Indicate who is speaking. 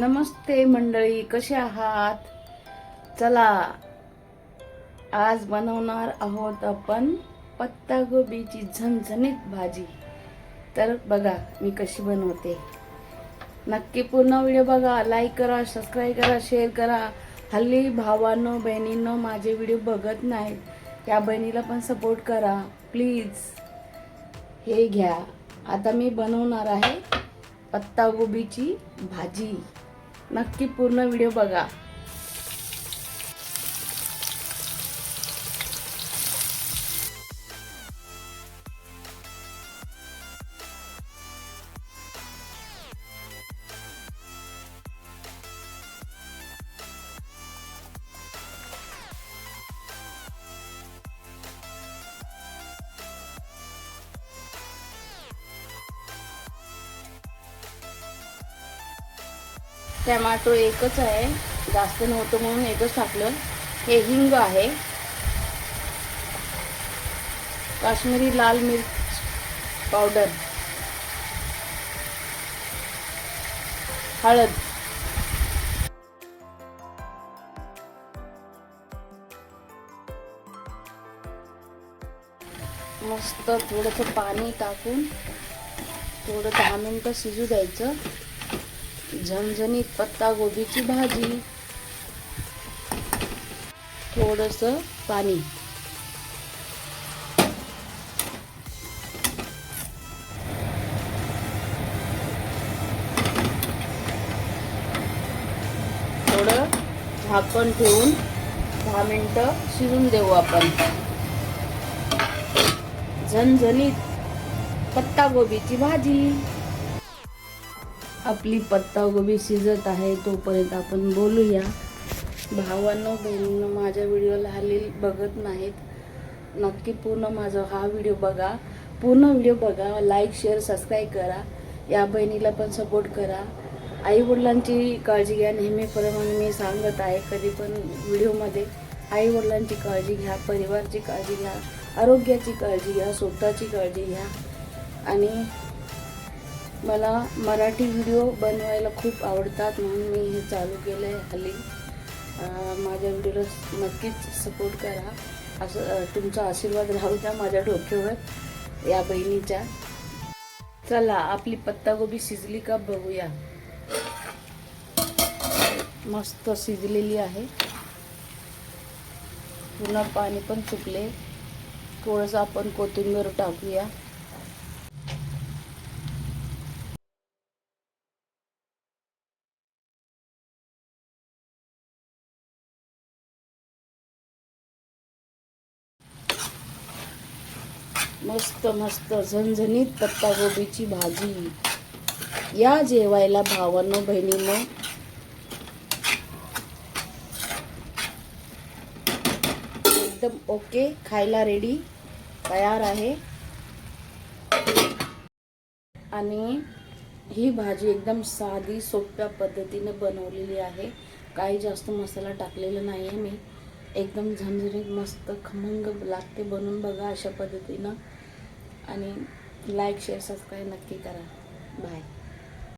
Speaker 1: नमस्ते मंडळी कसे आहात? चला आज बनवणार आहोत आपण पत्तागोबीची झणझणीत भाजी. तर बघा मी कशी बनवते. नक्की पूर्ण व्हिडिओ बघा लाईक करा सबस्क्राईब करा शेअर करा. हल्ली भावांनो बहिणींनो माझे व्हिडिओ बघत नाहीत. त्या बहिणीला पण सपोर्ट करा. प्लीज हे घ्या. आता मी बनवणार आहे पत्तागोबीची भाजी. नक्की पूर्ण व्हिडिओ बघा. टॅमॅटो एकच आहे. जास्त नव्हतं म्हणून एकच टाकलं. हे हिंग आहे. काश्मीरी लाल मिर्च पावडर. हळद. मस्त थोडंसं पाणी टाकून थोडं दहा मिनटं शिजू द्यायचं. झणझणीत पत्ता गोबीची भाजी. थोडस पाणी. थोडं झाकण ठेवून दहा मिनटं शिजून देऊ आपण. झणझणीत पत्ता गोबीची भाजी. आपली पत्तागोबी शिजत आहे तोपर्यंत आपण बोलूया. भावांनो बहिणींनो माझ्या व्हिडिओला हल्ली बघत नाहीत. नक्की पूर्ण माझा हा व्हिडिओ बघा. पूर्ण व्हिडिओ बघा. लाईक शेअर सबस्क्राईब करा. या बहिणीला पण सपोर्ट करा. आई वडिलांची काळजी घ्या. नेहमीप्रमाणे मी सांगत आहे कधी पण व्हिडिओमध्ये आई वडिलांची काळजी घ्या परिवारची काळजी घ्या आरोग्याची काळजी घ्या स्वतःची काळजी घ्या. आणि मला मराठी व्हिडिओ बनवायला खूप आवडतात म्हणून मी हे चालू केलं आहे हल्ली माझ्या व्हिडिओला नक्कीच सपोर्ट करा. असं तुमचा आशीर्वाद राहू द्या माझ्या डोक्यावर या बहिणीच्या. चला आपली पत्तागोबी शिजली का बघूया. मस्त शिजलेली आहे. पूर्ण पाणी पण सुकले थोडंसं आपण कोथिंबीर टाकूया. मस्त मस्त झणझणीत पत्तागोबीची भाजी. या जेवायला भावानं बहिणीनं. एकदम ओके खायला रेडी तयार आहे. आणि ही भाजी एकदम साधी सोप्या पद्धतीने बनवलेली आहे. काही जास्त मसाला टाकलेला नाही आहे मी. एकदम झणझणीत मस्त खमंग लागते बनवून बघा अशा पद्धतीनं. आणि लाईक शेअर सबस्क्राईब नक्की करा. बाय